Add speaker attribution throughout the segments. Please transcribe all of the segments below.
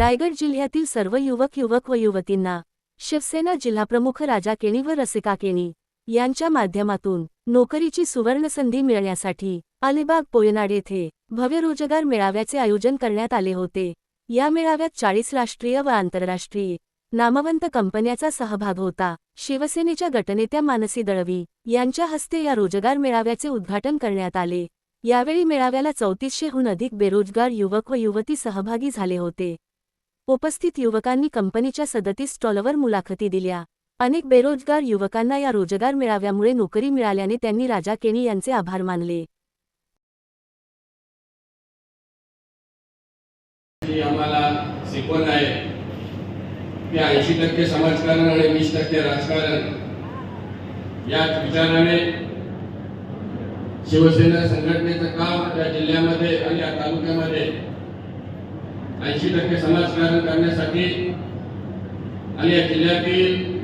Speaker 1: रायगड जिल्ह्यातील सर्व युवक युवक व युवतींना शिवसेना जिल्हाप्रमुख राजा केणी व रसिका केणी यांच्या माध्यमातून नोकरीची सुवर्णसंधी मिळण्यासाठी अलिबाग पोयनाड येथे भव्य रोजगार मेळाव्याचे आयोजन करण्यात आले होते. या मेळाव्यात चाळीस राष्ट्रीय व आंतरराष्ट्रीय नामवंत कंपन्याचा सहभाग होता. शिवसेनेच्या गटनेत्या मानसी दळवी यांच्या हस्ते या रोजगार मेळाव्याचे उद्घाटन करण्यात आले. यावेळी मेळाव्याला चौतीसशेहून अधिक बेरोजगार युवक व युवती सहभागी झाले होते. उपस्थित युवकांनी कंपनीच्या सदतीस स्टॉलवर मुलाखती दिल्या. अनेक बेरोजगार युवकांना या रोजगार मेळाव्यामुळे नोकरी मिळाल्याने त्यांनी राजा केणी यांचे आभार मानले.
Speaker 2: आम्हाला शिकवण आहे. की ऐंशी टक्के समाजकारण आणि वीस टक्के राजकारण याच विचाराने शिवसेना संघटनेचं काम त्या जिल्ह्यामध्ये आणि या तालुक्यामध्ये ऐंशी टक्के समाजकारण करण्यासाठी आणि या जिल्ह्यातील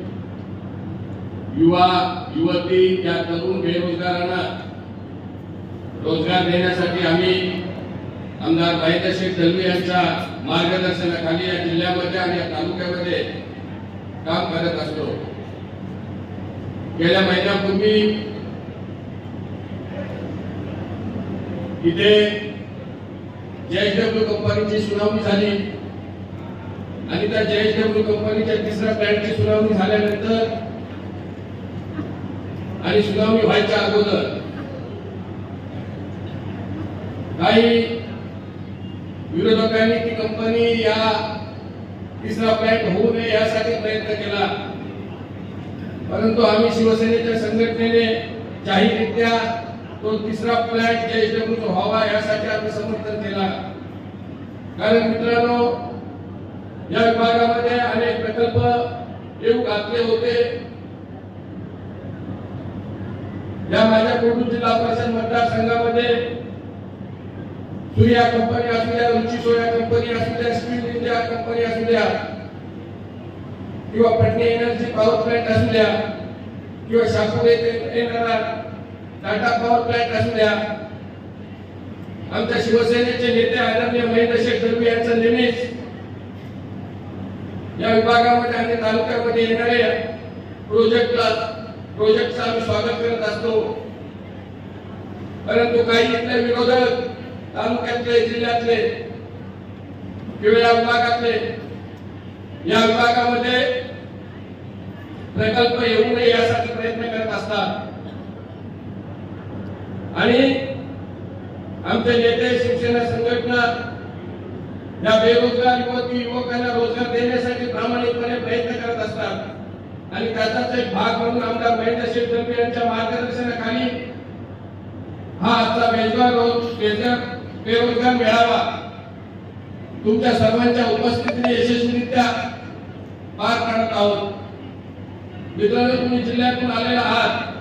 Speaker 2: युवा युवती या तरुण बेरोजगारांना रोजगार देण्यासाठी आम्ही आमदार महेंद्र शेख दलवी यांच्या मार्गदर्शनाखाली या जिल्ह्यामध्ये आणि या तालुक्यामध्ये काम करत असतो. गेल्या महिन्यापूर्वी इथे जेएसडब्ल्यू कंपनीची सुनावणी झाली. आणि त्या जेएसडब्ल्यू कंपनीच्या तिसऱ्या प्लॅनची सुनावणी झाल्यानंतर आणि सुनावणी व्हायच्या अगोदर काही विरोधकांनी ती कंपनी या तिसरा प्लॅन होऊ नये यासाठी प्रयत्न केला. परंतु आम्ही शिवसेनेच्या संघटनेने जाहीररित्या तो तिसरा प्लॅन जेएसडब्ल्यूचा व्हावा यासाठी आम्ही समर्थन कारण मित्रांनो या विभागामध्ये अनेक प्रकल्प येऊ घातले होते. या माझ्या कोल्हापूर जिल्हा परिषद मतदारसंघामध्ये सूर्या कंपनी असू द्या रुची सोया कंपनी असू द्या स्टील इंडिया कंपनी असू द्या किंवा पटनी एनर्जी पॉवर प्लांट असू द्या किंवा शापूर येथे येणारा टाटा पॉवर प्लांट असू द्या आमच्या शिवसेनेचे नेते आदरणीय महेंद्र शेठ दलवी यांचा नेहमीच या विभागामध्ये आणि तालुक्यामध्ये येणाऱ्या प्रोजेक्टला प्रोजेक्टचं आम्ही स्वागत करत असतो. परंतु काही इथले विरोधक तालुक्यातले जिल्ह्यातले किंवा या विभागातले या विभागामध्ये प्रकल्प येऊ नये यासाठी प्रयत्न करत असतात. आणि आमचे नेते शिवसेना संघटना या बेरोजगार युवक युवकांना रोजगार देण्यासाठी प्रामाणिकपणे प्रयत्न करत असतात. आणि त्याचाच एक भाग म्हणून आमदार महेंद्र शेख दलवे यांच्या मार्गदर्शनाखाली हा आजचा बेरोजगार रोजगार बेरोजगार बेरोजगार मेळावा तुमच्या सर्वांच्या उपस्थितीने यशस्वीरित्या पार पाडत आहोत. मित्रांनो तुम्ही जिल्ह्यातून आलेला आहात.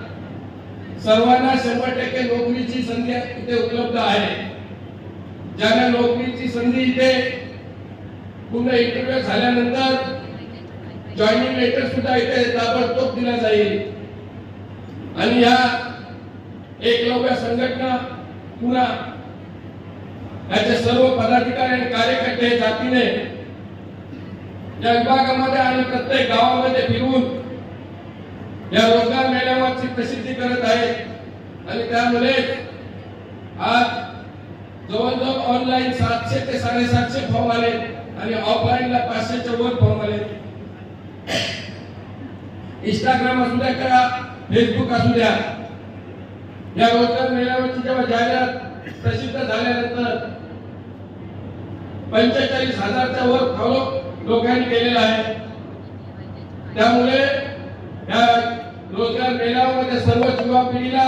Speaker 2: सर्वांना शंभर टक्के नोकरीची संधी इथे उपलब्ध आहे. ज्यांना नोकरीची संधी इथे पूर्ण इंटरव्ह्यू झाल्यानंतर जॉईनिंग लेटर सुद्धा इथे ताबडतोब दिला जाईल. आणि या एकलव्य संघटना पुन्हा याचे सर्व पदाधिकारी आणि कार्यकर्ते जातीने या विभागामध्ये आणि प्रत्येक गावामध्ये फिरून या रोजगार मेळाव्याची प्रसिद्धी करत आहे. आणि त्यामुळे आज जवळजवळ ऑनलाईन सातशे ते साडेसातशे फॉर्म आले आणि ऑफलाईनला पाचशेच्या वर फॉर्म आले. इंस्टाग्राम असू द्या का फेसबुक असू द्या. या रोजगार मेळाव्याची जेव्हा जाहिरात प्रसिद्ध झाल्यानंतर पंचेचाळीस हजारच्या वर फॉलो लोकांनी केलेला आहे. त्यामुळे या रोजगार सर्व युवा पिढीला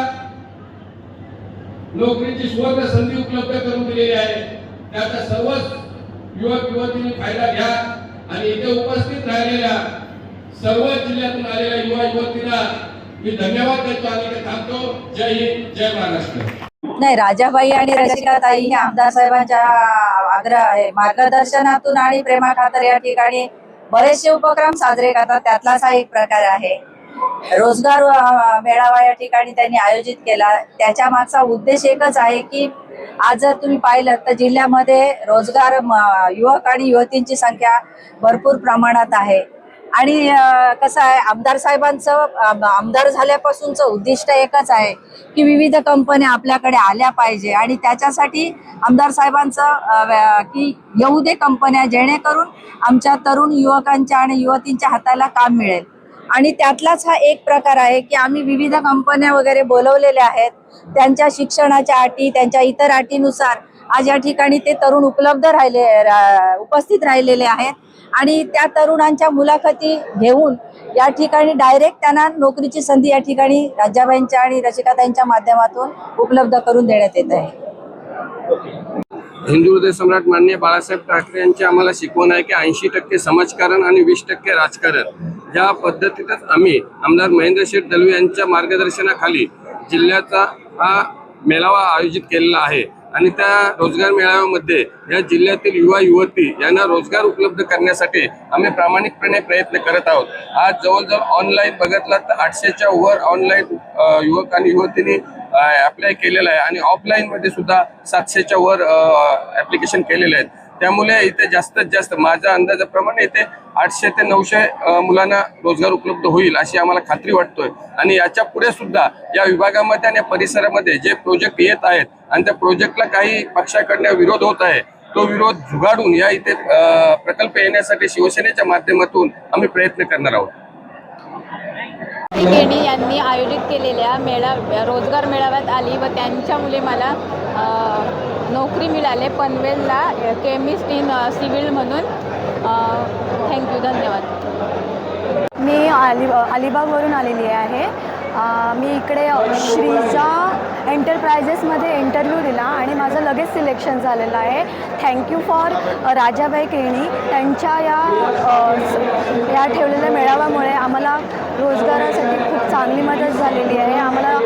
Speaker 2: नोकरीची सुवर्ण संधी उपलब्ध करून दिलेली आहे. त्याचा सर्वच युवक युवतींनी फायदा घ्या आणि इथे उपस्थित राहिलेल्या सर्व जिल्ह्यातून आलेल्या युवा युवतींना मी धन्यवाद देतो आणि ते थांबतो. जय हिंद जय महाराष्ट्र.
Speaker 3: नाही राजाबाई आणि रसिकाताई हे आमदार साहेबांच्या आग्रह मार्गदर्शनातून आणि प्रेमा खातर या ठिकाणी बरेचसे उपक्रम साजरे करतात. त्यातलाच हा एक प्रकार आहे. रोजगार मेळावा या ठिकाणी त्यांनी आयोजित केला. त्याच्या मागचा उद्देश एकच आहे की आज जर तुम्ही पाहिलं तर जिल्ह्यामध्ये रोजगार युवक आणि युवतींची संख्या भरपूर प्रमाणात आहे. आणि कसं आहे आमदार साहेबांचं आमदार झाल्यापासूनचं उद्दिष्ट एकच आहे की विविध कंपन्या आपल्याकडे आल्या पाहिजे. आणि त्याच्यासाठी आमदार साहेबांचं की येऊ दे कंपन्या जेणेकरून आमच्या तरुण युवकांच्या आणि युवतींच्या हाताला काम मिळेल. आणि त्यातलाच हा एक प्रकार आहे की आम्ही विविध कंपन्या वगैरे बोलवलेल्या आहेत. त्यांच्या शिक्षणाच्या अटी त्यांच्या इतर अटीनुसार आज या ठिकाणी ते तरुण उपलब्ध राहिले रा- उपस्थित राहिलेले आहेत. आणि त्या तरुणांच्या मुलाखती घेऊन या ठिकाणी डायरेक्ट त्यांना नोकरीची संधी या ठिकाणी राज्याबाईंच्या आणि रसिकाताईंच्या माध्यमातून उपलब्ध करून देण्यात येत आहे.
Speaker 2: हिंदू हृदय सम्राट माननीय बाळासाहेब ठाकरे यांची आम्हाला शिकवण आहे की ऐंशी टक्के समाजकारण आणि वीस टक्के राजकारण. या पद्धतीतच आम्ही आमदार महेंद्र शेठ दलवे यांच्या मार्गदर्शनाखाली जिल्ह्याचा हा मेळावा आयोजित केलेला आहे. आणि त्या रोजगार मेळाव्यामध्ये या जिल्ह्यातील युवा युवती यांना रोजगार उपलब्ध करण्यासाठी आम्ही प्रामाणिकपणे प्रयत्न करत आहोत. आज जवळजवळ ऑनलाईन बघितला तर आठशेच्या वर ऑनलाईन युवक आणि युवतींनी अप्लाय केलेलं आहे. आणि ऑफलाईन मध्ये सुद्धा सातशेच्या वर ऍप्लिकेशन केलेले आहेत. त्यामुळे इथे जास्तीत जास्त माझ्या अंदाजाप्रमाणे इथे आठशे ते नऊशे मुलांना रोजगार उपलब्ध होईल अशी आम्हाला खात्री वाटतोय. आणि याच्यापुढे सुद्धा या विभागामध्ये आणि या परिसरामध्ये जे प्रोजेक्ट येत आहेत आणि त्या प्रोजेक्टला काही पक्षाकडनं विरोध होत आहे तो विरोध झुगाडून या इथे प्रकल्प येण्यासाठी शिवसेनेच्या माध्यमातून आम्ही प्रयत्न करणार आहोत.
Speaker 4: केणी यांनी आयोजित केलेल्या मेळा रोजगार मेळाव्यात आली व त्यांच्यामुळे मला नोकरी मिळाले पनवेलला केमिस्ट इन सिव्हिल म्हणून. थँक्यू धन्यवाद.
Speaker 5: मी अलिबा अलिबागवरून आलेली आहे. मी इकडे श्रीजा एंटरप्रायझेसमध्ये इंटरव्ह्यू दिला आणि माझं लगेच सिलेक्शन झालेलं आहे. थँक्यू फॉर राजाबाई केणी त्यांच्या या या ठेवलेल्या मेळाव्यामुळे आम्हाला रोजगारासाठी खूप चांगली मदत झालेली आहे. आम्हाला